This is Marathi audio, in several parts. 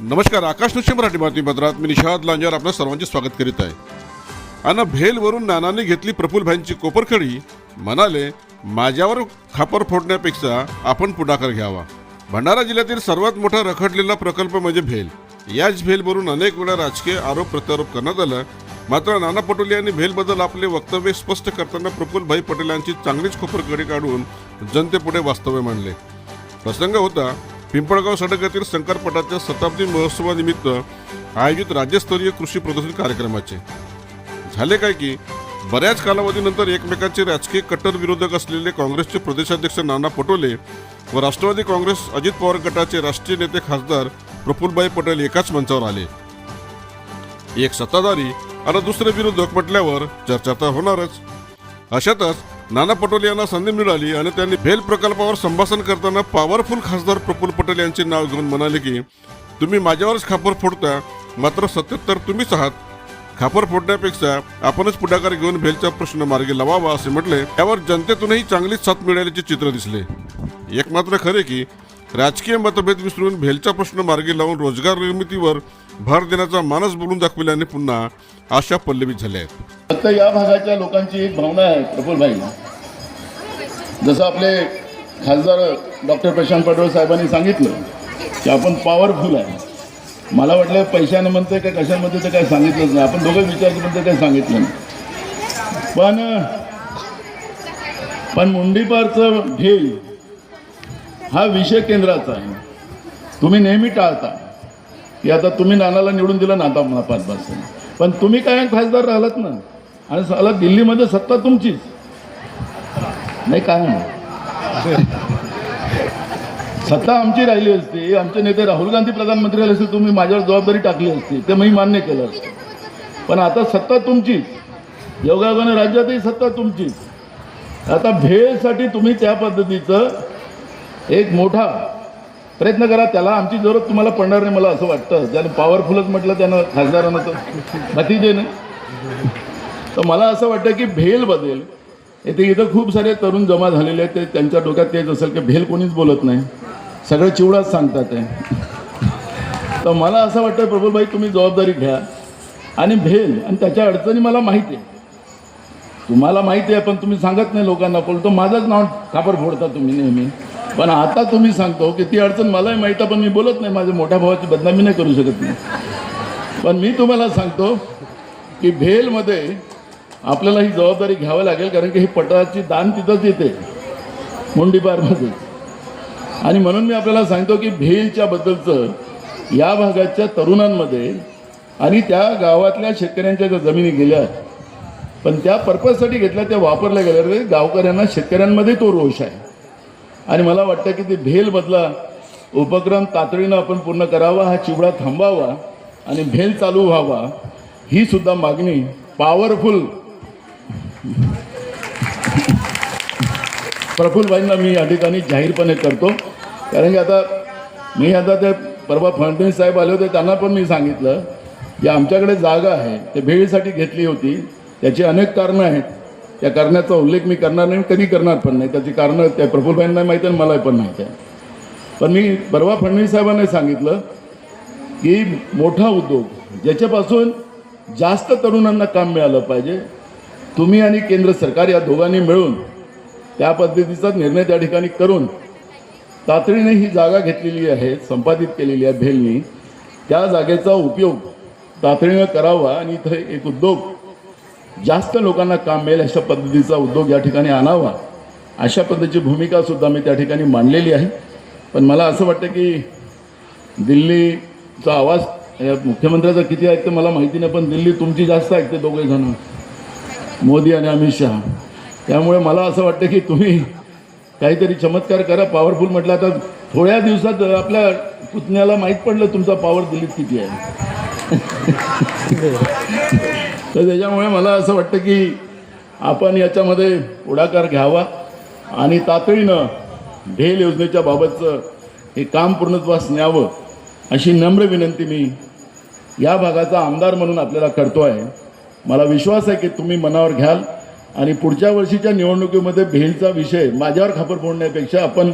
नमस्कार आकाश नुशे मराठी बातमीपत्रात मी निषाद लांजार आपलं सर्वांचे स्वागत करीत आहे. आणि भेलवरून नानाने घेतली प्रफुल्लभाईंची कोपरखडी म्हणाले माझ्यावर खापर फोडण्यापेक्षा आपण पुढाकार घ्यावा. भंडारा जिल्ह्यातील सर्वात मोठा रखडलेला प्रकल्प म्हणजे भेल. याच भेलवरून अनेक वेळा राजकीय आरोप प्रत्यारोप करण्यात आला. मात्र नाना पटोले यांनी भेलबद्दल आपले वक्तव्य स्पष्ट करताना प्रफुलभाई पटेल यांची चांगलीच कोपरखडी काढून जनतेपुढे वास्तव्य मांडले. प्रसंग होता पिंपळगाव सडक संकरपटाच्या शंकरपटाच्या शताब्दी महोत्सवानिमित्त आयोजित राज्यस्तरीय कृषी प्रदर्शन कार्यक्रमाचे. झाले काय की बऱ्याच कालावधीनंतर एकमेकांचे राजकीय कट्टर विरोधक असलेले काँग्रेसचे प्रदेशाध्यक्ष नाना पटोले व राष्ट्रवादी काँग्रेस अजित पवार गटाचे राष्ट्रीय नेते खासदार प्रफुल्लभाई पटेल एकाच मंचावर आले. एक सत्ताधारी आणि दुसरे विरोधक म्हटल्यावर चर्चा तर होणारच. अशातच नाना पटोले यांना संधी मिळाली आणि त्यांनी भेल प्रकल्पावर संभाषण करताना पॉवरफुल खासदार प्रफुल्ल पटेल यांचे नाव घेऊन म्हणाले की तुम्ही माझ्यावरच खापर फोडता मात्र सत्याहत्तर तुम्हीच आहात. खापर फोडण्यापेक्षा आपणच पुढाकार घेऊन भेलचा प्रश्न मार्गी लावावा असे म्हटले. त्यावर जनतेतूनही चांगलीच साथ मिळाल्याचे चित्र दिसले. एक मात्र खरे की राजकीय मतभेद विसरून भेलचा प्रश्न मार्गी लावून रोजगार निर्मितीवर भर देण्याचा मानस बोलून दाखविल्याने पुन्हा आशा पल्लवित झाल्या आहेत. फक्त या भागाच्या लोकांची एक भावना आहे प्रफुल्लभाई. जसं आपले खासदार डॉक्टर प्रशांत पाटोळ साहेबांनी सांगितलं की आपण पॉवरफुल आहे. मला वाटलं पैशानं म्हणते का कशामध्ये ते काही सांगितलंच नाही. आपण दोघं विचारचे पण काही सांगितलं नाही. पण पण मुंडीपारचं ढेल हा विषय केंद्राचा आहे. तुम्ही नेहमी टाळता. की आता तुम्ही नानाला निवडून दिलं ना आता मला पाच पाच पण तुम्ही काय खासदार राहिलात ना? आणि साला दिल्लीमध्ये सत्ता तुमचीच. नाही काय नाही. सत्ता आमची राहिली असती आमचे नेते राहुल गांधी प्रधानमंत्री झाले असते तुम्ही माझ्यावर जबाबदारी टाकली असती ते मी मान्य केलं असतं. पण आता सत्ता तुमचीच योगायोगाने राज्यातही सत्ता तुमचीच आता भेळसाठी तुम्ही त्या पद्धतीचं एक मोठा प्रयत्न करा त्याला आमची जरूरत तुम्हाला पडणार नाही मला असं वाटतं. त्याने पॉवरफुलच म्हटलं त्यानं खासदारानं तर भतीजेने. तर मला असं वाटतं की भेल बदल येथे इथं खूप सारे तरुण जमा झालेले आहेत. ते त्यांच्या डोक्यात तेच असेल की भेल कोणीच बोलत नाही. सगळं चिवडाच सांगतात ते. तर मला असं वाटतं प्रफुलभाई तुम्ही जबाबदारी घ्या. आणि भेल आणि त्याच्या अडचणी मला माहिती आहे. तुम्हाला माहिती आहे पण तुम्ही सांगत नाही लोकांना. बोलतो माझंच नाव खापर फोडता तुम्ही नेहमी. पण आता तुम्ही सांगतो की ती अडचण मलाही माहीत आहे पण मी बोलत नाही. माझ्या मोठ्या भावाची बदनामी नाही करू शकत नाही पण मी तुम्हाला सांगतो की भेलमध्ये आपल्याला ही जबाबदारी घ्यावी लागेल कारण की ही पटाची दान तिथंच येते मुंडीपारमध्ये आणि म्हणून मी आपल्याला सांगतो की भेलच्या बद्दलचं या भागाच्या तरुणांमध्ये आणि त्या गावातल्या शेतकऱ्यांच्या ज्या जमिनी गेल्या पण त्या पर्पजसाठी घेतल्या त्या वापरल्या गेल्या. तरी गावकऱ्यांना शेतकऱ्यांमध्ये तो रोष आहे. आणि मला वाटतं की ते भेलमधला उपक्रम तातडीनं आपण पूर्ण करावा हा चिवडा थांबावा आणि भेल चालू व्हावा ही सुद्धा मागणी पॉवरफुल प्रफुल्लभाईंना मी या ठिकाणी जाहीरपणे करतो. कारण की आता मी आता ते परवा फडणवीस साहेब आले होते त्यांना पण मी सांगितलं की आमच्याकडे जागा आहे ते भेळीसाठी घेतली होती. त्याची अनेक कारणं आहेत. त्या कारणाचा उल्लेख मी करणार नाही कधी करणार पण नाही. त्याची कारणं त्या प्रफुल्लभाईंना माहीत आहे मला पण माहीत आहे. पण मी परवा फडणवीस साहेबांनी सांगितलं की मोठा उद्योग ज्याच्यापासून जास्त तरुणांना काम मिळालं पाहिजे. तुम्ही आणि केंद्र सरकार या दोघांनी मिळून त्या पद्धतीचा निर्णय त्या ठिकाणी करून तातडीने ही जागा घेतलेली आहे संपादित केलेली आहे भेलनी. त्या जागेचा उपयोग तातडीनं करावा आणि इथं एक उद्योग जास्त लोकांना काम मिळेल अशा पद्धतीचा उद्योग या ठिकाणी आणावा. अशा पद्धतीची भूमिका सुद्धा मी त्या ठिकाणी मांडलेली आहे. पण मला असं वाटतं की दिल्लीचा आवाज या मुख्यमंत्र्याचा किती ऐकतं मला माहिती नाही पण दिल्ली तुमची जास्त ऐकते दोघे जण? मोदी आणि अमित शहा. त्यामुळे मला असं वाटतं की तुम्ही काहीतरी चमत्कार करा. पॉवरफुल म्हटलं आता थोड्या दिवसात आपल्या पुतण्याला माहीत पडलं तुमचा पॉवर दिलीत किती आहे. तर त्याच्यामुळे मला असं वाटतं की आपण याच्यामध्ये पुढाकार घ्यावा आणि तातडीनं ढेल योजनेच्या बाबतचं हे काम पूर्णत्वास न्यावं अशी नम्र विनंती मी या भागाचा आमदार म्हणून आपल्याला करतो आहे. मला विश्वास आहे की तुम्ही मनावर घ्याल. आणि पुढच्या वर्षीच्या निवडणुकीमध्ये भेलचा विषय माझ्यावर खापर फोडण्यापेक्षा आपण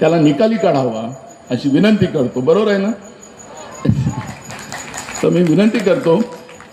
त्याला निकाली काढावा अशी विनंती करतो. बरोबर आहे ना? तर मी विनंती करतो